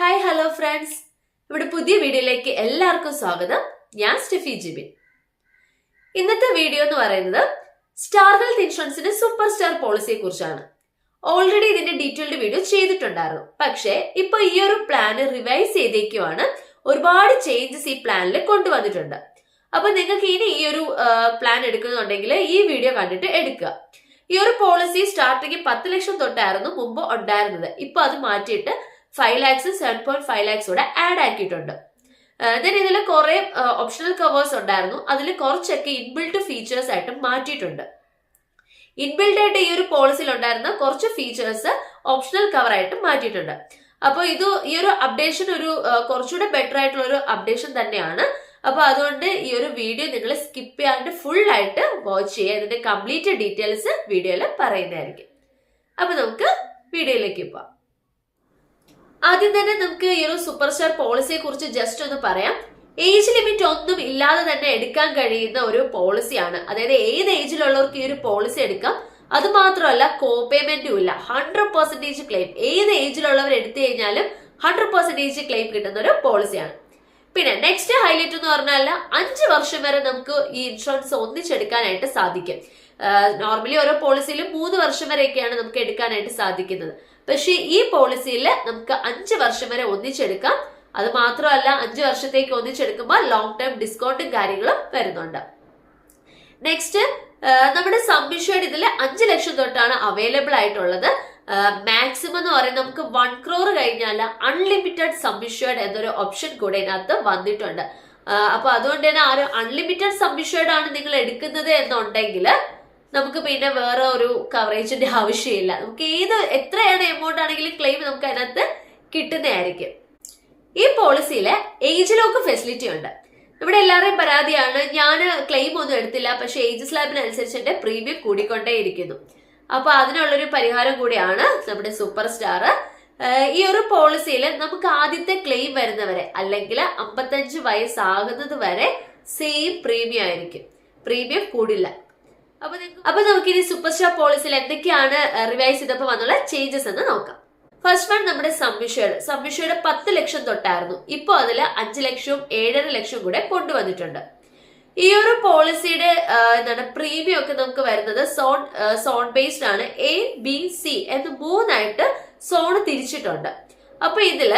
Hi hello friends ഇവിടെ പുതിയ വീഡിയോയിലേക്ക് എല്ലാവർക്കും സ്വാഗതം. ഞാൻ സ്റ്റെഫി ജിബിൻ. ഇന്നത്തെ വീഡിയോ എന്ന് പറയുന്നത് സ്റ്റാർ ഹെൽത്ത് ഇൻഷുറൻസിന്റെ സൂപ്പർ സ്റ്റാർ പോളിസിയെ കുറിച്ചാണ്. ഓൾറെഡി ഇതിന്റെ ഡീറ്റെയിൽഡ് വീഡിയോ ചെയ്തിട്ടുണ്ടായിരുന്നു. പക്ഷേ ഇപ്പൊ ഈ ഒരു പ്ലാൻ റിവൈസ് ചെയ്തേക്കുവാണ്. ഒരുപാട് ചേഞ്ചസ് ഈ പ്ലാനിൽ കൊണ്ടുവന്നിട്ടുണ്ട്. അപ്പൊ നിങ്ങൾക്ക് ഇനി ഈ ഒരു പ്ലാൻ എടുക്കുന്നുണ്ടെങ്കിൽ ഈ വീഡിയോ കണ്ടിട്ട് എടുക്കുക. ഈ ഒരു പോളിസി സ്റ്റാർട്ടിങ് പത്ത് ലക്ഷം തൊട്ടായിരുന്നു മുമ്പ് ഉണ്ടായിരുന്നത്. ഇപ്പൊ അത് മാറ്റിയിട്ട് five lakhs seven point five lakhs കൂടെ ആഡ് ആക്കിയിട്ടുണ്ട്. ദെൻ ഇതിൽ കുറെ ഓപ്ഷണൽ കവേഴ്സ് ഉണ്ടായിരുന്നു. അതിൽ കുറച്ചൊക്കെ ഇൻബിൽട്ട് ഫീച്ചേഴ്സ് ആയിട്ട് മാറ്റിയിട്ടുണ്ട്. ഇൻബിൽഡ് ആയിട്ട് ഈ ഒരു പോളിസിയിൽ ഉണ്ടായിരുന്ന കുറച്ച് ഫീച്ചേഴ്സ് ഓപ്ഷണൽ കവർ ആയിട്ട് മാറ്റിയിട്ടുണ്ട്. അപ്പോൾ ഇത് ഈ ഒരു അപ്ഡേഷൻ ഒരു കുറച്ചുകൂടെ ബെറ്റർ ആയിട്ടുള്ള ഒരു അപ്ഡേഷൻ തന്നെയാണ്. അപ്പോൾ അതുകൊണ്ട് ഈ ഒരു വീഡിയോ നിങ്ങൾ സ്കിപ്പ് ചെയ്യാണ്ട് ഫുൾ ആയിട്ട് വാച്ച് ചെയ്യുക. ഇതിന്റെ കംപ്ലീറ്റ് ഡീറ്റെയിൽസ് വീഡിയോയിൽ പറയുന്നതായിരിക്കും. അപ്പോൾ നമുക്ക് വീഡിയോയിലേക്ക് പോവാം. ആദ്യം തന്നെ നമുക്ക് ഈ ഒരു സൂപ്പർ സ്റ്റാർ പോളിസിയെ കുറിച്ച് ജസ്റ്റ് ഒന്ന് പറയാം. ഏജ് ലിമിറ്റ് ഒന്നും ഇല്ലാതെ തന്നെ എടുക്കാൻ കഴിയുന്ന ഒരു പോളിസിയാണ് അതായത് ഏത് ഏജിലുള്ളവർക്ക് ഈ ഒരു പോളിസി എടുക്കാം? അത് മാത്രമല്ല കോ പേയ്മെന്റും ഇല്ല. ഹൺഡ്രഡ് പെർസെന്റേജ് ക്ലെയിം ഏത് ഏജിലുള്ളവർ എടുത്തു കഴിഞ്ഞാലും ഹൺഡ്രഡ് പെർസെന്റേജ് ക്ലെയിം കിട്ടുന്ന ഒരു പോളിസിയാണ് പിന്നെ നെക്സ്റ്റ് ഹൈലൈറ്റ് എന്ന് പറഞ്ഞാൽ അഞ്ച് വർഷം വരെ നമുക്ക് ഈ ഇൻഷുറൻസ് ഒന്നിച്ചെടുക്കാനായിട്ട് സാധിക്കും. നോർമലി ഓരോ പോളിസിയിലും മൂന്ന് വർഷം വരെയൊക്കെയാണ് നമുക്ക് എടുക്കാനായിട്ട് സാധിക്കുന്നത്. പക്ഷേ ഈ പോളിസിയിൽ നമുക്ക് അഞ്ച് വർഷം വരെ ഒന്നിച്ചെടുക്കാം. അത് മാത്രമല്ല അഞ്ച് വർഷത്തേക്ക് ഒന്നിച്ചെടുക്കുമ്പോൾ ലോങ് ടേം ഡിസ്കൗണ്ടും കാര്യങ്ങളും വരുന്നുണ്ട്. നെക്സ്റ്റ് നമ്മുടെ സബ്മിഷേഡ് ഇതിൽ അഞ്ച് ലക്ഷം തൊട്ടാണ് അവൈലബിൾ ആയിട്ടുള്ളത്. മാക്സിമം എന്ന് പറയുന്നത് നമുക്ക് വൺ ക്രോർ കഴിഞ്ഞാൽ അൺലിമിറ്റഡ് സബ്മിഷേഡ് എന്നൊരു ഓപ്ഷൻ കൂടെ ഇതിനകത്ത് വന്നിട്ടുണ്ട്. അപ്പൊ അതുകൊണ്ട് തന്നെ ആ ഒരു അൺലിമിറ്റഡ് സബ്മിഷേഡ് ആണ് നിങ്ങൾ എടുക്കുന്നത് എന്നുണ്ടെങ്കിൽ നമുക്ക് പിന്നെ വേറെ ഒരു കവറേജിന്റെ ആവശ്യമില്ല. നമുക്ക് ഏത് എത്രയാണ് എമൗണ്ട് ആണെങ്കിലും ക്ലെയിം നമുക്ക് അതിനകത്ത് കിട്ടുന്നതായിരിക്കും. ഈ പോളിസിയിൽ ഏജ് ലോക്ക് ഫെസിലിറ്റി ഉണ്ട്. ഇവിടെ എല്ലാവരുടെയും പരാതിയാണ്. ഞാൻ ക്ലെയിം ഒന്നും എടുത്തില്ല. പക്ഷെ ഏജ് സ്ലാബിനനുസരിച്ച് എന്റെ പ്രീമിയം കൂടിക്കൊണ്ടേയിരിക്കുന്നു. അപ്പൊ അതിനുള്ളൊരു പരിഹാരം കൂടിയാണ് നമ്മുടെ സൂപ്പർ സ്റ്റാർ ഈ ഒരു പോളിസിയിൽ നമുക്ക് ആദ്യത്തെ ക്ലെയിം വരുന്നവരെ അല്ലെങ്കിൽ അമ്പത്തഞ്ച് വയസ്സാകുന്നത് വരെ സെയിം പ്രീമിയം ആയിരിക്കും. പ്രീമിയം കൂടില്ല. അപ്പൊ അപ്പൊ നമുക്ക് ഇനി സൂപ്പർ സ്റ്റാർ പോളിസിയിൽ എന്തൊക്കെയാണ് റിവൈസ് ചെയ്തപ്പോ വന്നുള്ള ചേഞ്ചസ് എന്ന് നോക്കാം. ഫസ്റ്റ് വൺ നമ്മുടെ സംവിഷയുടെ സംവിഷയുടെ പത്ത് ലക്ഷം തൊട്ടായിരുന്നു. ഇപ്പോൾ അതിൽ അഞ്ച് ലക്ഷവും ഏഴര ലക്ഷവും കൂടെ കൊണ്ടുവന്നിട്ടുണ്ട്. ഈ ഒരു പോളിസിയുടെ എന്താണ് പ്രീമിയം ഒക്കെ നമുക്ക് വരുന്നത് സോൺ സോൺ ബേസ്ഡ് ആണ്. എ ബി സി എന്ന് മൂന്നായിട്ട് സോൺ തിരിച്ചിട്ടുണ്ട്. അപ്പൊ ഇതിൽ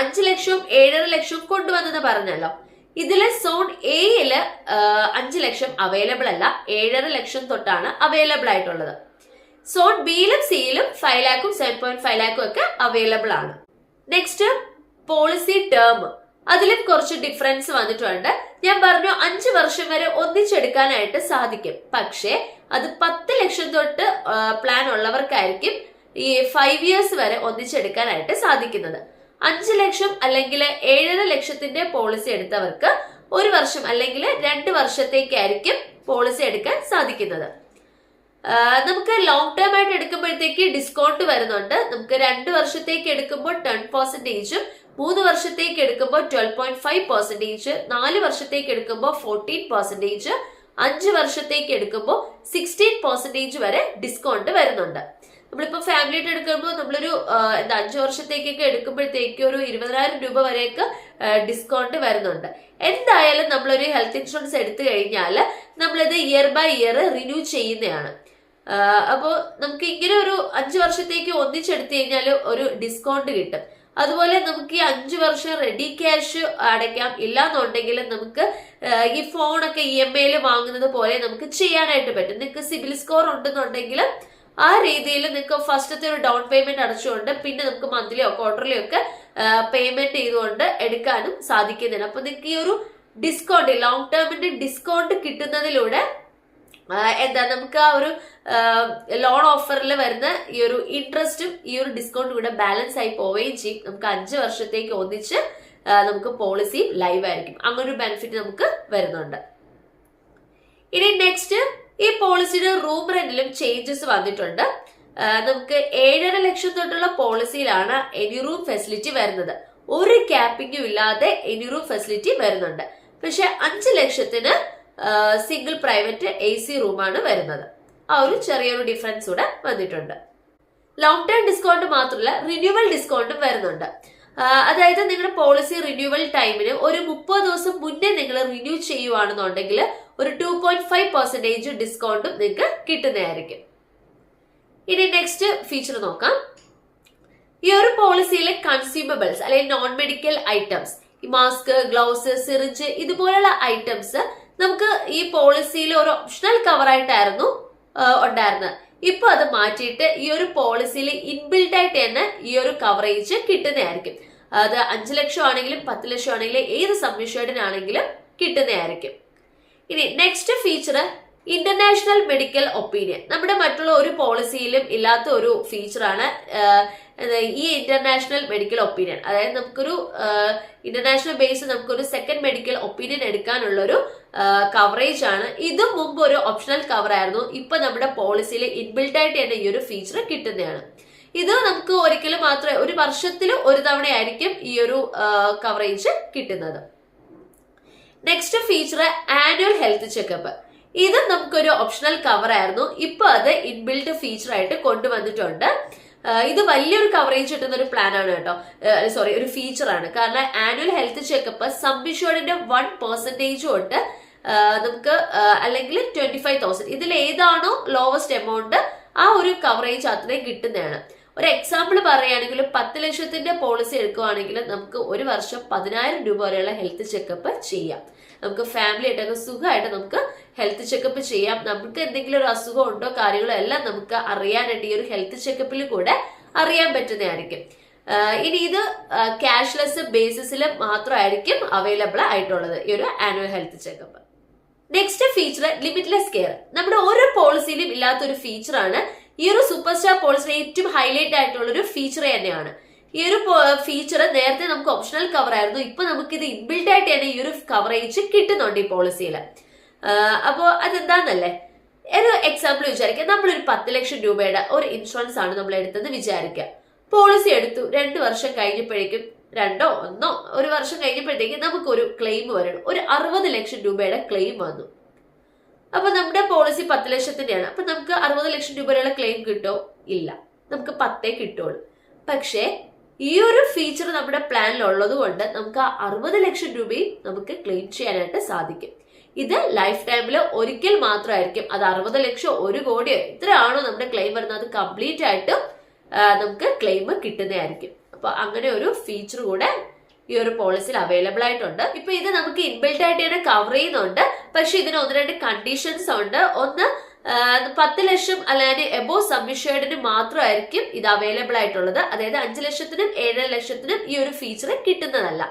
അഞ്ച് ലക്ഷവും ഏഴര ലക്ഷവും കൊണ്ടുവന്നെന്ന് പറഞ്ഞല്ലോ. ഇതിൽ സോൺ എയിൽ അഞ്ച് ലക്ഷം അവൈലബിൾ അല്ല ഏഴര ലക്ഷം തൊട്ടാണ് അവൈലബിൾ ആയിട്ടുള്ളത്. സോൺ ബിയിലും സിയിലും ഫൈവ് ലാക്കും സെവൻ പോയിന്റ് ഫൈവ് ലാക്കും ഒക്കെ അവൈലബിൾ ആണ്. നെക്സ്റ്റ് പോളിസി ടേം അതിലും കുറച്ച് ഡിഫറൻസ് വന്നിട്ടുണ്ട്. ഞാൻ പറഞ്ഞു അഞ്ച് വർഷം വരെ ഒന്നിച്ചെടുക്കാനായിട്ട് സാധിക്കും. പക്ഷേ അത് പത്ത് ലക്ഷം തൊട്ട് പ്ലാൻ ഉള്ളവർക്കായിരിക്കും ഈ ഫൈവ് ഇയേഴ്സ് വരെ ഒന്നിച്ചെടുക്കാനായിട്ട് സാധിക്കുന്നത്. അഞ്ച് ലക്ഷം അല്ലെങ്കിൽ ഏഴര ലക്ഷത്തിന്റെ പോളിസി എടുത്തവർക്ക് ഒരു വർഷം അല്ലെങ്കിൽ രണ്ട് വർഷത്തേക്കായിരിക്കും പോളിസി എടുക്കാൻ സാധിക്കുന്നത്. നമുക്ക് ലോങ് ടേം ആയിട്ട് എടുക്കുമ്പോഴത്തേക്ക് ഡിസ്കൗണ്ട് വരുന്നുണ്ട്. നമുക്ക് രണ്ട് വർഷത്തേക്ക് എടുക്കുമ്പോൾ ടെൻ പെർസെന്റേജും മൂന്ന് വർഷത്തേക്ക് എടുക്കുമ്പോൾ ട്വൽവ് പോയിന്റ് ഫൈവ് പെർസെന്റേജ് നാല് വർഷത്തേക്ക് എടുക്കുമ്പോൾ ഫോർട്ടീൻ പെർസെന്റേജ് അഞ്ച് വർഷത്തേക്ക് എടുക്കുമ്പോൾ സിക്സ്റ്റീൻ പെർസെന്റേജ് വരെ ഡിസ്കൗണ്ട് വരുന്നുണ്ട്. നമ്മളിപ്പോ ഫാമിലി ആയിട്ട് എടുക്കുമ്പോൾ നമ്മളൊരു എന്താ അഞ്ചു വർഷത്തേക്കൊക്കെ എടുക്കുമ്പോഴത്തേക്ക് ഒരു ഇരുപതിനായിരം രൂപ വരെയൊക്കെ ഡിസ്കൗണ്ട് വരുന്നുണ്ട്. എന്തായാലും നമ്മളൊരു ഹെൽത്ത് ഇൻഷുറൻസ് എടുത്തു കഴിഞ്ഞാൽ നമ്മളിത് ഇയർ ബൈ ഇയർ റിന്യൂ ചെയ്യുന്നതാണ്. അപ്പോൾ നമുക്ക് ഇങ്ങനെ ഒരു അഞ്ചു വർഷത്തേക്ക് ഒന്നിച്ചെടുത്തു കഴിഞ്ഞാൽ ഒരു ഡിസ്കൗണ്ട് കിട്ടും. അതുപോലെ നമുക്ക് ഈ അഞ്ചു വർഷം റെഡി ക്യാഷ് അടയ്ക്കാം. ഇല്ലാന്നുണ്ടെങ്കിൽ നമുക്ക് ഈ ഫോണൊക്കെ ഇ എം ഐയിൽ വാങ്ങുന്നത് പോലെ നമുക്ക് ചെയ്യാനായിട്ട് പറ്റും. നിങ്ങൾക്ക് സിബിൽ സ്കോർ ഉണ്ടെന്നുണ്ടെങ്കിൽ ആ രീതിയിൽ നിങ്ങൾക്ക് ഫസ്റ്റത്തെ ഒരു ഡൗൺ പേയ്മെന്റ് അടച്ചുകൊണ്ട് പിന്നെ നമുക്ക് മന്ത്ലിയോ ക്വാർട്ടർലിയോ ഒക്കെ പേയ്മെന്റ് ചെയ്തുകൊണ്ട് എടുക്കാനും സാധിക്കുന്നില്ല അപ്പൊ നിങ്ങൾക്ക് ഈ ഒരു ഡിസ്കൗണ്ട് ലോങ് ടേമിന്റെ ഡിസ്കൗണ്ട് കിട്ടുന്നതിലൂടെ എന്താ നമുക്ക് ആ ഒരു ലോൺ ഓഫറിൽ വരുന്ന ഈ ഒരു ഇൻട്രസ്റ്റും ഈ ഒരു ഡിസ്കൗണ്ടും കൂടെ ബാലൻസ് ആയി പോവുകയും ചെയ്യും. നമുക്ക് അഞ്ച് വർഷത്തേക്ക് ഒന്നിച്ച് നമുക്ക് പോളിസി ലൈവ് ആയിരിക്കും. അങ്ങനെ ഒരു ബെനിഫിറ്റ് നമുക്ക് വരുന്നുണ്ട്. ഇനി നെക്സ്റ്റ് ഈ പോളിസിയുടെ റൂം റെന്റിലും ചേഞ്ചസ് വന്നിട്ടുണ്ട് നമുക്ക് ഏഴര ലക്ഷം തൊട്ടുള്ള പോളിസിയിലാണ് എനി റൂം ഫെസിലിറ്റി വരുന്നത്. ഒരു ക്യാപ്പിംഗും ഇല്ലാതെ എനി റൂം ഫെസിലിറ്റി വരുന്നുണ്ട്. പക്ഷെ അഞ്ച് ലക്ഷത്തിന് സിംഗിൾ പ്രൈവറ്റ് എ സി റൂമാണ് വരുന്നത്. ആ ഒരു ചെറിയൊരു ഡിഫറൻസ് കൂടെ വന്നിട്ടുണ്ട്. ലോങ് ടേം ഡിസ്കൗണ്ട് മാത്രമല്ല റിന്യൂവൽ ഡിസ്കൗണ്ടും വരുന്നുണ്ട്. അതായത് നിങ്ങളുടെ പോളിസി റിന്യൂവൽ ടൈമിന് ഒരു മുപ്പത് ദിവസം മുന്നേ നിങ്ങൾ റിന്യൂ ചെയ്യുവാണെന്നുണ്ടെങ്കിൽ ഒരു ടു പോയിന്റ് ഫൈവ് ഡിസ്കൗണ്ടും നിങ്ങൾക്ക് കിട്ടുന്നതായിരിക്കും. ഇനി നെക്സ്റ്റ് ഫീച്ചർ നോക്കാം. ഈ ഒരു പോളിസിയിലെ കൺസ്യൂമബിൾസ് അല്ലെങ്കിൽ നോൺ മെഡിക്കൽ ഐറ്റംസ് ഈ മാസ്ക് ഗ്ലൗസ് സിറിഞ്ച് ഇതുപോലുള്ള ഐറ്റംസ് നമുക്ക് ഈ പോളിസിയിൽ ഒരു ഓപ്ഷണൽ കവർ ആയിട്ടായിരുന്നു ഉണ്ടായിരുന്നത്. ഇപ്പൊ അത് മാറ്റിയിട്ട് ഈ ഒരു പോളിസിയിൽ ഇൻബിൽഡ് ആയിട്ട് തന്നെ ഈ ഒരു കവറേജ് കിട്ടുന്നതായിരിക്കും. അത് അഞ്ചു ലക്ഷം ആണെങ്കിലും പത്ത് ലക്ഷം ആണെങ്കിലും ഏത് സബ്മിഷേഡിനാണെങ്കിലും കിട്ടുന്നതായിരിക്കും. ഇനി next feature international medical opinion നമ്മുടെ മറ്റുള്ള ഒരു പോളിസിയിലും ഇല്ലാത്ത ഒരു ഫീച്ചറാണ് ഈ ഇന്റർനാഷണൽ മെഡിക്കൽ ഒപ്പീനിയൻ അതായത് നമുക്കൊരു ഇന്റർനാഷണൽ ബേസ് നമുക്കൊരു സെക്കൻഡ് മെഡിക്കൽ ഒപ്പീനിയൻ എടുക്കാനുള്ള ഒരു കവറേജ് ആണ്. ഇതും മുമ്പ് ഒരു ഓപ്ഷണൽ കവർ ആയിരുന്നു. ഇപ്പൊ നമ്മുടെ പോളിസിയിൽ ഇൻബിൽഡ് ആയിട്ട് തന്നെ ഈ ഒരു ഫീച്ചർ കിട്ടുന്നതാണ്. ഇത് നമുക്ക് ഒരിക്കലും മാത്രമേ ഒരു വർഷത്തിൽ ഒരു തവണയായിരിക്കും ഈ ഒരു കവറേജ് കിട്ടുന്നത്. Next feature annual health checkup ഇത് നമുക്കൊരു ഓപ്ഷണൽ കവർ ആയിരുന്നു. ഇപ്പൊ അത് ഇൻബിൽഡ് ഫീച്ചർ ആയിട്ട് കൊണ്ടുവന്നിട്ടുണ്ട്. ഇത് വലിയൊരു കവറേജ് കിട്ടുന്ന ഒരു പ്ലാൻ ആണ് കേട്ടോ. സോറി ഒരു ഫീച്ചർ ആണ്. കാരണം ആനുവൽ ഹെൽത്ത് ചെക്കപ്പ് സംബിഷോർഡിന്റെ വൺ പെർസെന്റേജ് തൊട്ട് നമുക്ക് അല്ലെങ്കിൽ ട്വന്റി ഫൈവ് തൗസൻഡ് ഇതിൽ ഏതാണോ ലോവസ്റ്റ് എമൗണ്ട് ആ ഒരു കവറേജ് അത്രയും കിട്ടുന്നതാണ്. ഒരു എക്സാമ്പിൾ പറയുകയാണെങ്കിൽ പത്ത് ലക്ഷത്തിന്റെ പോളിസി എടുക്കുകയാണെങ്കിൽ നമുക്ക് ഒരു വർഷം പതിനായിരം രൂപ വരെയുള്ള ഹെൽത്ത് ചെക്കപ്പ് ചെയ്യാം. നമുക്ക് ഫാമിലി ആയിട്ടൊക്കെ സുഖമായിട്ട് നമുക്ക് ഹെൽത്ത് ചെക്കപ്പ് ചെയ്യാം. നമുക്ക് എന്തെങ്കിലും ഒരു അസുഖം ഉണ്ടോ കാര്യങ്ങളോ എല്ലാം നമുക്ക് അറിയാനായിട്ട് ഈ ഒരു ഹെൽത്ത് ചെക്കപ്പിൽ കൂടെ അറിയാൻ പറ്റുന്നതായിരിക്കും. ഇനി ഇത് ക്യാഷ്ലെസ് ബേസിസിൽ മാത്രമായിരിക്കും അവൈലബിൾ ആയിട്ടുള്ളത് ഈ ഒരു annual health checkup next feature limitless care നമ്മുടെ ഓരോ പോളിസിയിലും ഇല്ലാത്തൊരു ഫീച്ചറാണ് ഈ ഒരു സൂപ്പർ സ്റ്റാർ പോളിസിയുടെ ഏറ്റവും ഹൈലൈറ്റ് ആയിട്ടുള്ള ഒരു ഫീച്ചർ തന്നെയാണ്. ഈ ഒരു ഫീച്ചർ നേരത്തെ നമുക്ക് ഓപ്ഷണൽ കവർ ആയിരുന്നു. ഇപ്പൊ നമുക്ക് ഇത് ഇൻബിൽഡ് ആയിട്ട് തന്നെ ഈ ഒരു കവറേജ് കിട്ടുന്നുണ്ട് ഈ പോളിസിയിൽ അപ്പോൾ അതെന്താന്നല്ലേ? ഒരു എക്സാമ്പിൾ വിചാരിക്കുക നമ്മളൊരു പത്ത് ലക്ഷം രൂപയുടെ ഒരു ഇൻഷുറൻസ് ആണ് നമ്മൾ എടുത്തതെന്ന് വിചാരിക്കുക. പോളിസി എടുത്തു. രണ്ട് വർഷം കഴിഞ്ഞപ്പോഴേക്കും രണ്ടോ ഒന്നോ ഒരു വർഷം കഴിഞ്ഞപ്പോഴത്തേക്കും നമുക്കൊരു ക്ലെയിം വരണം ഒരു അറുപത് ലക്ഷം രൂപയുടെ ക്ലെയിം വന്നു. അപ്പൊ നമ്മുടെ പോളിസി പത്ത് ലക്ഷത്തിന്റെയാണ്. അപ്പൊ നമുക്ക് അറുപത് ലക്ഷം രൂപയുടെ ക്ലെയിം കിട്ടോ? ഇല്ല. നമുക്ക് പത്തേ കിട്ടുള്ളൂ. പക്ഷേ ഈ ഒരു ഫീച്ചർ നമ്മുടെ പ്ലാനിൽ ഉള്ളത് കൊണ്ട് നമുക്ക് ആ അറുപത് ലക്ഷം രൂപയും നമുക്ക് ക്ലെയിം ചെയ്യാനായിട്ട് സാധിക്കും. ഇത് ലൈഫ് ടൈമിൽ ഒരിക്കൽ മാത്രമായിരിക്കും. അത് അറുപത് ലക്ഷം ഒരു കോടിയോ എത്രയാണോ നമ്മുടെ ക്ലെയിം വരുന്നത്? അത് കംപ്ലീറ്റ് ആയിട്ടും നമുക്ക് ക്ലെയിം കിട്ടുന്നതായിരിക്കും. അപ്പൊ അങ്ങനെ ഒരു ഫീച്ചർ കൂടെ ഈ ഒരു പോളിസിയിൽ അവൈലബിൾ ആയിട്ടുണ്ട്. ഇപ്പൊ ഇത് നമുക്ക് ഇൻബിൽറ്റ് ആയിട്ട് തന്നെ കവർ ചെയ്യുന്നുണ്ട്. പക്ഷെ ഇതിന് ഒന്ന് രണ്ട് കണ്ടീഷൻസ് ഉണ്ട്. ഒന്ന് പത്ത് ലക്ഷം അല്ലാതെ എബോ സബ്മിഷേഡിന് മാത്രമായിരിക്കും ഇത് അവൈലബിൾ ആയിട്ടുള്ളത്. അതായത് അഞ്ച് ലക്ഷത്തിനും ഏഴര ലക്ഷത്തിനും ഈ ഒരു ഫീച്ചർ കിട്ടുന്നതല്ല.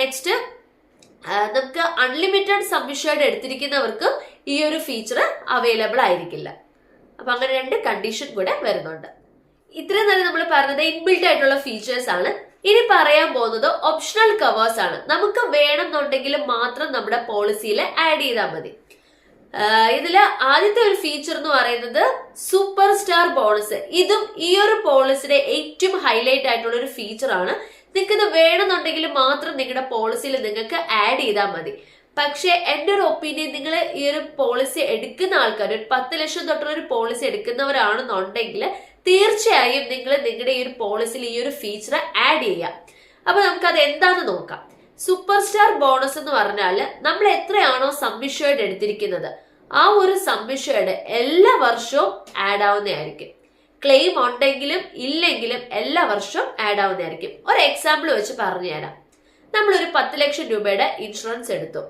നെക്സ്റ്റ് നമുക്ക് അൺലിമിറ്റഡ് സബ്മിഷേഡ് എടുത്തിരിക്കുന്നവർക്ക് ഈ ഒരു ഫീച്ചർ അവൈലബിൾ ആയിരിക്കില്ല. അപ്പൊ അങ്ങനെ രണ്ട് കണ്ടീഷൻ കൂടെ വരുന്നുണ്ട്. ഇത്രയും നേരം നമ്മൾ പറഞ്ഞത് ഇൻബിൽഡ് ആയിട്ടുള്ള ഫീച്ചേഴ്സ് ആണ്. ഇനി പറയാൻ പോകുന്നത് ഓപ്ഷണൽ കവേഴ്സ് ആണ്. നമുക്ക് വേണമെന്നുണ്ടെങ്കിൽ മാത്രം നമ്മുടെ പോളിസിയിൽ ആഡ് ചെയ്താൽ മതി. ഇതിൽ ആദ്യത്തെ ഒരു ഫീച്ചർ എന്ന് പറയുന്നത് സൂപ്പർ സ്റ്റാർ ബോണസ് ഇതും ഈ ഒരു പോളിസിയുടെ ഏറ്റവും ഹൈലൈറ്റ് ആയിട്ടുള്ള ഒരു ഫീച്ചർ ആണ്. നിങ്ങൾക്ക് ഇത് വേണമെന്നുണ്ടെങ്കിൽ മാത്രം നിങ്ങളുടെ പോളിസിയിൽ നിങ്ങൾക്ക് ആഡ് ചെയ്താൽ മതി. പക്ഷേ എന്റെ ഒരു ഒപ്പീനിയൻ നിങ്ങൾ ഈ ഒരു പോളിസി എടുക്കുന്ന ആൾക്കാർ ഒരു പത്ത് ലക്ഷം തൊട്ടുള്ള ഒരു പോളിസി എടുക്കുന്നവരാണെന്നുണ്ടെങ്കിൽ തീർച്ചയായും നിങ്ങൾ നിങ്ങളുടെ ഈ ഒരു പോളിസിയിൽ ഈ ഒരു ഫീച്ചർ ആഡ് ചെയ്യാം. അപ്പൊ നമുക്ക് അത് എന്താണെന്ന് നോക്കാം. സൂപ്പർ സ്റ്റാർ ബോണസ് എന്ന് പറഞ്ഞാൽ നമ്മൾ എത്രയാണോ സംവിഷയോട് എടുത്തിരിക്കുന്നത് ആ ഒരു സംവിഷയോട് എല്ലാ വർഷവും ആഡ് ആവുന്നതായിരിക്കും. ക്ലെയിം ഉണ്ടെങ്കിലും ഇല്ലെങ്കിലും എല്ലാ വർഷവും ആഡ് ആവുന്നതായിരിക്കും. ഒരു എക്സാമ്പിൾ വെച്ച് പറഞ്ഞുതരാം. ഒരു പത്ത് ലക്ഷം രൂപയുടെ ഇൻഷുറൻസ് എടുത്തു.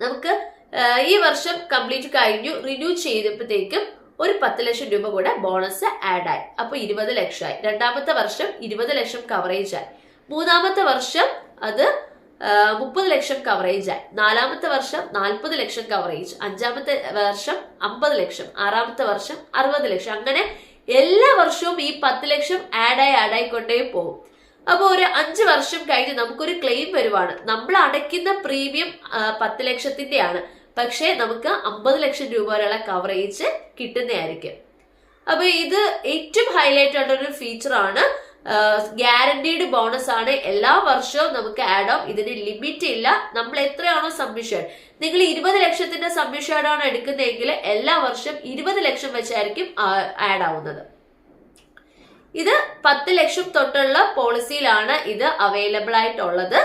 നമുക്ക് ഈ വർഷം കംപ്ലീറ്റ് കഴിഞ്ഞു റിന്യൂ ചെയ്തപ്പോഴത്തേക്കും ഒരു പത്ത് ലക്ഷം രൂപ കൂടെ ബോണസ് ആഡ് ആയി. അപ്പൊ ഇരുപത് ലക്ഷമായി. രണ്ടാമത്തെ വർഷം ഇരുപത് ലക്ഷം കവറേജ് ആയി. മൂന്നാമത്തെ വർഷം അത് മുപ്പത് ലക്ഷം കവറേജ് ആയി. നാലാമത്തെ വർഷം നാൽപ്പത് ലക്ഷം കവറേജ് അഞ്ചാമത്തെ വർഷം അമ്പത് ലക്ഷം. ആറാമത്തെ വർഷം അറുപത് ലക്ഷം. അങ്ങനെ എല്ലാ വർഷവും ഈ പത്ത് ലക്ഷം ആഡായി ആഡായി കൊണ്ടേ പോകും. അപ്പോൾ ഒരു അഞ്ച് വർഷം കഴിഞ്ഞ് നമുക്കൊരു ക്ലെയിം വരുവാണ്. നമ്മൾ അടയ്ക്കുന്ന പ്രീമിയം പത്ത് ലക്ഷത്തിന്റെയാണ്. പക്ഷേ നമുക്ക് അമ്പത് ലക്ഷം രൂപ വരെയുള്ള കവറേജ് കിട്ടുന്നതായിരിക്കും. അപ്പൊ ഇത് ഏറ്റവും ഹൈലൈറ്റ് ആയിട്ടുള്ള ഒരു ഫീച്ചറാണ് ഗ്യാരണ്ടീഡ് ബോണസ് ആണ്. എല്ലാ വർഷവും നമുക്ക് ആഡ് ഓൺ ഇതിന് ലിമിറ്റ് ഇല്ല. നമ്മൾ എത്രയാണോ സബ്മിഷൻ നിങ്ങൾ ഇരുപത് ലക്ഷത്തിന്റെ സബ്മിഷൻ ആണ് എടുക്കുന്നതെങ്കിൽ എല്ലാ വർഷം ഇരുപത് ലക്ഷം വെച്ചായിരിക്കും ആഡ് ആവുന്നത്. ഇത് പത്ത് ലക്ഷം തൊട്ടുള്ള പോളിസിയിലാണ് ഇത് അവൈലബിൾ ആയിട്ടുള്ളത്.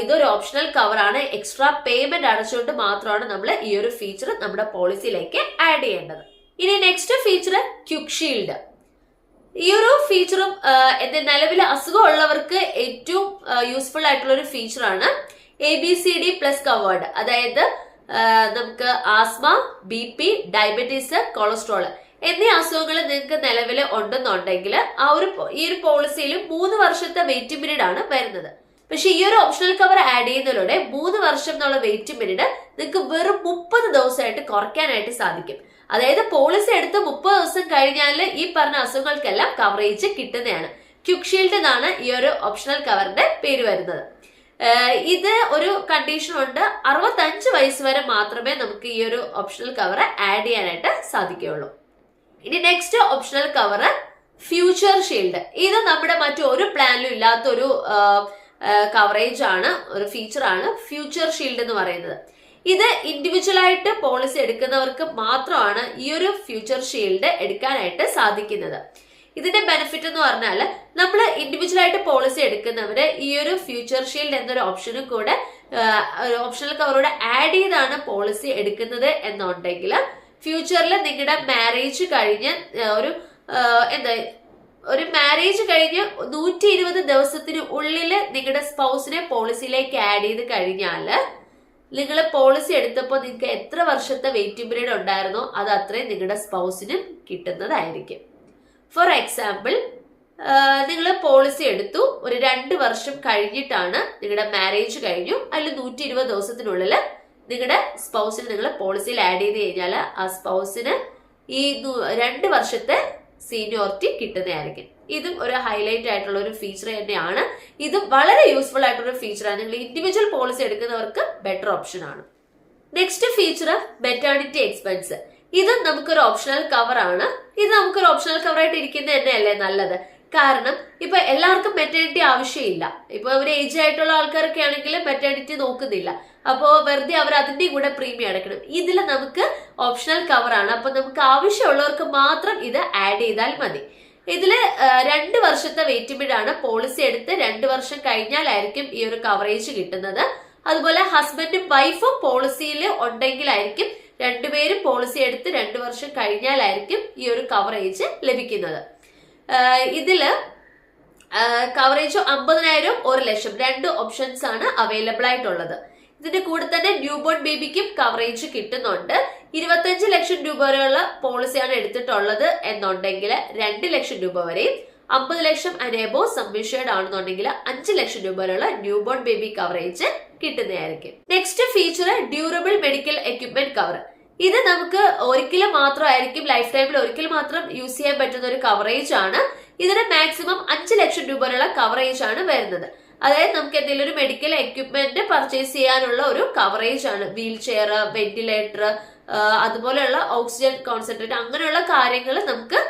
ഇതൊരു ഓപ്ഷണൽ കവറാണ് എക്സ്ട്രാ പേയ്മെന്റ് അടച്ചുകൊണ്ട് മാത്രമാണ് നമ്മൾ ഈ ഒരു ഫീച്ചർ നമ്മുടെ പോളിസിയിലേക്ക് ആഡ് ചെയ്യേണ്ടത്. ഇനി നെക്സ്റ്റ് ഫീച്ചർ ക്യുക്ക് ഷീൽഡ് ഈ ഒരു ഫീച്ചറും എന്റെ നിലവിൽ അസുഖമുള്ളവർക്ക് ഏറ്റവും യൂസ്ഫുൾ ആയിട്ടുള്ള ഒരു ഫീച്ചറാണ് A B C D plus covered അതായത് നമുക്ക് asthma B P diabetes cholesterol എന്നീ അസുഖങ്ങൾ നിങ്ങൾക്ക് നിലവിൽ ഉണ്ടെന്നുണ്ടെങ്കിൽ ആ ഒരു ഈ ഒരു പോളിസിയിൽ മൂന്ന് വർഷത്തെ വെയിറ്റിംഗ് പീരീഡ് ആണ് വരുന്നത്. പക്ഷെ ഈ ഒരു ഓപ്ഷണൽ കവർ ആഡ് ചെയ്യുന്നതിലൂടെ മൂന്ന് വർഷം എന്നുള്ള വെയിറ്റ് പീരീഡ് നിങ്ങൾക്ക് വെറും മുപ്പത് ദിവസമായിട്ട് കുറയ്ക്കാനായിട്ട് സാധിക്കും. അതായത് പോളിസി എടുത്ത് മുപ്പത് ദിവസം കഴിഞ്ഞാൽ ഈ പറഞ്ഞ അസുഖങ്ങൾക്കെല്ലാം കവറേജ് കിട്ടുന്നതാണ്. ക്യുക്ക് ഷീൽഡ് എന്നാണ് ഈ ഒരു ഓപ്ഷണൽ കവറിന്റെ പേര് വരുന്നത്. ഇത് ഒരു കണ്ടീഷൻ ഉണ്ട്. അറുപത്തഞ്ച് വയസ്സ് വരെ മാത്രമേ നമുക്ക് ഈ ഒരു ഓപ്ഷണൽ കവർ ആഡ് ചെയ്യാനായിട്ട് സാധിക്കുകയുള്ളൂ. ഇനി next optional cover future shield ഇത് നമ്മുടെ മറ്റൊരു പ്ലാനിലും ഇല്ലാത്ത ഒരു കവറേജ് ആണ് ഒരു ഫീച്ചർ ആണ് ഫ്യൂച്ചർ ഷീൽഡ് എന്ന് പറയുന്നത്. ഇത് ഇൻഡിവിജ്വൽ ആയിട്ട് പോളിസി എടുക്കുന്നവർക്ക് മാത്രമാണ് ഈ ഒരു ഫ്യൂച്ചർ ഷീൽഡ് എടുക്കാനായിട്ട് സാധിക്കുന്നത്. ഇതിന്റെ ബെനിഫിറ്റ് എന്ന് പറഞ്ഞാൽ നമ്മൾ ഇൻഡിവിജ്വൽ ആയിട്ട് പോളിസി എടുക്കുന്നവര് ഈ ഒരു ഫ്യൂച്ചർ ഷീൽഡ് എന്നൊരു ഓപ്ഷനും കൂടെ ഓപ്ഷണൽ കവറോടെ ആഡ് ചെയ്താണ് പോളിസി എടുക്കുന്നത് എന്നുണ്ടെങ്കിൽ ഫ്യൂച്ചറിൽ നിങ്ങളുടെ മാരേജ് കഴിഞ്ഞ് ഒരു എന്താ ഒരു മാരേജ് കഴിഞ്ഞ് നൂറ്റി ഇരുപത് ദിവസത്തിന് ഉള്ളിൽ നിങ്ങളുടെ സ്പൗസിനെ പോളിസിയിലേക്ക് ആഡ് ചെയ്ത് കഴിഞ്ഞാൽ നിങ്ങൾ പോളിസി എടുത്തപ്പോൾ നിങ്ങൾക്ക് എത്ര വർഷത്തെ വെയിറ്റിംഗ് പീരീഡ് ഉണ്ടായിരുന്നോ അത് അത്രയും നിങ്ങളുടെ സ്പൗസിനും കിട്ടുന്നതായിരിക്കും. ഫോർ എക്സാമ്പിൾ നിങ്ങൾ പോളിസി എടുത്തു ഒരു രണ്ട് വർഷം കഴിഞ്ഞിട്ടാണ് നിങ്ങളുടെ മാരേജ് കഴിഞ്ഞു അതിൽ നൂറ്റി ഇരുപത് ദിവസത്തിനുള്ളിൽ നിങ്ങളുടെ സ്പൗസിന് നിങ്ങൾ പോളിസിയിൽ ആഡ് ചെയ്ത് കഴിഞ്ഞാൽ ആ സ്പൗസിന് ഈ രണ്ട് വർഷത്തെ സീനിയോറിറ്റി കിട്ടുന്നതായിരിക്കും. ഇതും ഒരു ഹൈലൈറ്റ് ആയിട്ടുള്ള ഒരു ഫീച്ചർ തന്നെയാണ്. ഇതും വളരെ യൂസ്ഫുൾ ആയിട്ടുള്ള ഒരു ഫീച്ചറാണ് നിങ്ങൾ ഇൻഡിവിജ്വൽ പോളിസി എടുക്കുന്നവർക്ക് ബെറ്റർ ഓപ്ഷൻ ആണ്. നെക്സ്റ്റ് ഫീച്ചർ മെറ്റേണിറ്റി എക്സ്പെൻസ് ഇത് നമുക്കൊരു ഓപ്ഷണൽ കവർ ആണ്. ഇത് നമുക്കൊരു ഓപ്ഷണൽ കവർ ആയിട്ട് ഇരിക്കുന്നത് തന്നെയല്ലേ നല്ലത്? കാരണം ഇപ്പൊ എല്ലാവർക്കും മെറ്റേണിറ്റി ആവശ്യമില്ല. ഇപ്പൊ ഒരു ഏജ് ആയിട്ടുള്ള ആൾക്കാരൊക്കെ ആണെങ്കിൽ മെറ്റേണിറ്റി നോക്കുന്നില്ല. അപ്പോ വെറുതെ അവർ അതിന്റെ കൂടെ പ്രീമിയം അടക്കണം ഇതിൽ നമുക്ക് ഓപ്ഷണൽ കവർ ആണ്. അപ്പൊ നമുക്ക് ആവശ്യമുള്ളവർക്ക് മാത്രം ഇത് ആഡ് ചെയ്താൽ മതി. ഇതിൽ രണ്ട് വർഷത്തെ വെയിറ്റ് പീരീഡ് ആണ്. പോളിസി എടുത്ത് രണ്ട് വർഷം കഴിഞ്ഞാലായിരിക്കും ഈ ഒരു കവറേജ് കിട്ടുന്നത്. അതുപോലെ ഹസ്ബൻഡും വൈഫും പോളിസിയിൽ ഉണ്ടെങ്കിലായിരിക്കും രണ്ടുപേരും പോളിസി എടുത്ത് രണ്ട് വർഷം കഴിഞ്ഞാലായിരിക്കും ഈ ഒരു കവറേജ് ലഭിക്കുന്നത്. ഇതിൽ കവറേജ് അമ്പതിനായിരം ഒരു ലക്ഷം. രണ്ട് ഓപ്ഷൻസ് ആണ് അവൈലബിൾ ആയിട്ടുള്ളത്. ഇതിന്റെ കൂടെ തന്നെ ന്യൂ ബോൺ ബേബിക്കും കവറേജ് കിട്ടുന്നുണ്ട്. ഇരുപത്തഞ്ച് ലക്ഷം രൂപ വരെയുള്ള പോളിസിയാണ് എടുത്തിട്ടുള്ളത് എന്നുണ്ടെങ്കിൽ രണ്ട് ലക്ഷം രൂപ വരെയും അമ്പത് ലക്ഷം അനേബോ സംവിഷേഡ് ആണെന്നുണ്ടെങ്കിൽ അഞ്ച് ലക്ഷം രൂപ വരെയുള്ള ന്യൂ ബോൺ ബേബി കവറേജ് കിട്ടുന്നതായിരിക്കും. Next feature durable medical equipment cover ഇത് നമുക്ക് ഒരിക്കലും മാത്രമായിരിക്കും ലൈഫ് ടൈമിൽ ഒരിക്കൽ മാത്രം യൂസ് ചെയ്യാൻ പറ്റുന്ന ഒരു കവറേജ് ആണ്. ഇതിന് മാക്സിമം അഞ്ച് ലക്ഷം രൂപ വരെയുള്ള കവറേജ് ആണ് വരുന്നത്. അതായത് നമുക്ക് എന്തെങ്കിലും ഒരു മെഡിക്കൽ എക്യുപ്മെന്റ് പർച്ചേസ് ചെയ്യാനുള്ള ഒരു കവറേജ് ആണ്. വീൽ ചെയർ വെന്റിലേറ്റർ അതുപോലെയുള്ള ഓക്സിജൻ കോൺസെൻട്രേറ്റ് അങ്ങനെയുള്ള കാര്യങ്ങൾ നമുക്ക്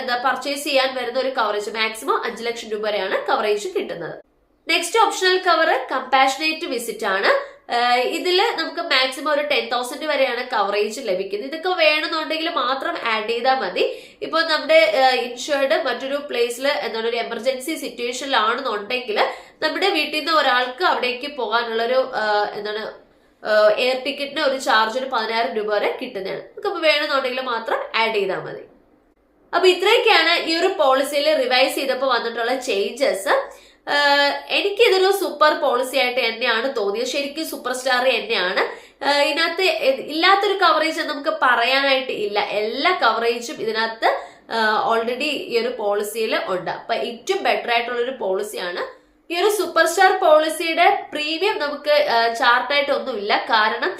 എന്താ പർച്ചേസ് ചെയ്യാൻ വരുന്ന ഒരു കവറേജ് മാക്സിമം അഞ്ച് ലക്ഷം രൂപ വരെയാണ് കവറേജ് കിട്ടുന്നത്. Next optional cover compassionate visit ആണ്. ഇതിൽ നമുക്ക് മാക്സിമം ഒരു ടെൻ തൗസൻഡ് വരെയാണ് കവറേജ് ലഭിക്കുന്നത്. ഇതൊക്കെ വേണമെന്നുണ്ടെങ്കിൽ മാത്രം ആഡ് ചെയ്താൽ മതി. ഇപ്പോൾ നമ്മുടെ ഇൻഷുർഡ് മറ്റൊരു പ്ലേസിൽ എന്താണ് ഒരു എമർജൻസി സിറ്റുവേഷനിലാണെന്നുണ്ടെങ്കിൽ നമ്മുടെ വീട്ടിൽ നിന്ന് ഒരാൾക്ക് അവിടേക്ക് പോകാനുള്ളൊരു എന്താണ് എയർ ടിക്കറ്റിന് ഒരു ചാർജ് ഒരു പതിനായിരം രൂപ വരെ കിട്ടുന്നതാണ്. നമുക്ക് വേണമെന്നുണ്ടെങ്കിൽ മാത്രം ആഡ് ചെയ്താൽ മതി. അപ്പൊ ഇത്രയൊക്കെയാണ് ഈ ഒരു പോളിസിയിൽ റിവൈസ് ചെയ്തപ്പോൾ വന്നിട്ടുള്ള ചേഞ്ചസ് എനിക്ക് ഇതൊരു സൂപ്പർ പോളിസി ആയിട്ട് തന്നെയാണ് തോന്നിയത്. ശരിക്കും സൂപ്പർ സ്റ്റാർ തന്നെയാണ് ആഹ് ഇതിനകത്ത് ഇല്ലാത്തൊരു കവറേജ് നമുക്ക് പറയാനായിട്ട് ഇല്ല. എല്ലാ കവറേജും ഇതിനകത്ത് ഓൾറെഡി ഈ ഒരു പോളിസിയിൽ ഉണ്ട്. അപ്പൊ ഏറ്റവും ബെറ്റർ ആയിട്ടുള്ള ഒരു പോളിസിയാണ് ഈ ഒരു സൂപ്പർ സ്റ്റാർ പോളിസിയുടെ പ്രീമിയം നമുക്ക് ചാർട്ടായിട്ടൊന്നുമില്ല കാരണം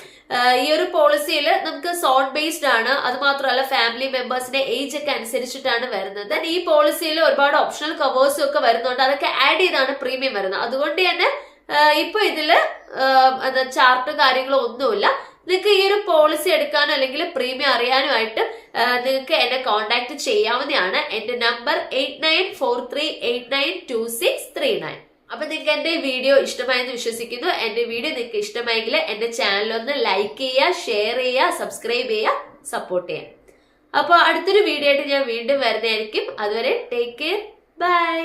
ഈ ഒരു പോളിസിയിൽ നമുക്ക് സോൺ ബേസ്ഡ് ആണ്. അത് മാത്രമല്ല ഫാമിലി മെമ്പേഴ്സിന്റെ ഏജ് ഒക്കെ അനുസരിച്ചിട്ടാണ് വരുന്നത്. ദൻ ഈ പോളിസിയിൽ ഒരുപാട് ഓപ്ഷണൽ കവേഴ്സും ഒക്കെ വരുന്നുണ്ട്. അതൊക്കെ ആഡ് ചെയ്താണ് പ്രീമിയം വരുന്നത്. അതുകൊണ്ട് തന്നെ ഇപ്പൊ ഇതിൽ എന്താ ചാർട്ട് കാര്യങ്ങളോ ഒന്നുമില്ല. നിങ്ങൾക്ക് ഈ ഒരു പോളിസി എടുക്കാനോ അല്ലെങ്കിൽ പ്രീമിയം അറിയാനുമായിട്ട് നിങ്ങൾക്ക് എന്നെ കോൺടാക്ട് ചെയ്യാവുന്നതാണ്. എന്റെ number eight nine four three eight nine two six three nine അപ്പൊ നിങ്ങൾക്ക് എന്റെ വീഡിയോ ഇഷ്ടമായെന്ന് വിശ്വസിക്കുന്നു. എന്റെ വീഡിയോ നിങ്ങൾക്ക് ഇഷ്ടമായെങ്കിൽ എന്റെ ചാനൽ ഒന്ന് ലൈക്ക് ചെയ്യുക ഷെയർ ചെയ്യുക സബ്സ്ക്രൈബ് ചെയ്യുക സപ്പോർട്ട് ചെയ്യുക. അപ്പോൾ അടുത്തൊരു വീഡിയോ ആയിട്ട് ഞാൻ വീണ്ടും വരുന്നതായിരിക്കും. അതുവരെ ടേക്ക് കെയർ ബൈ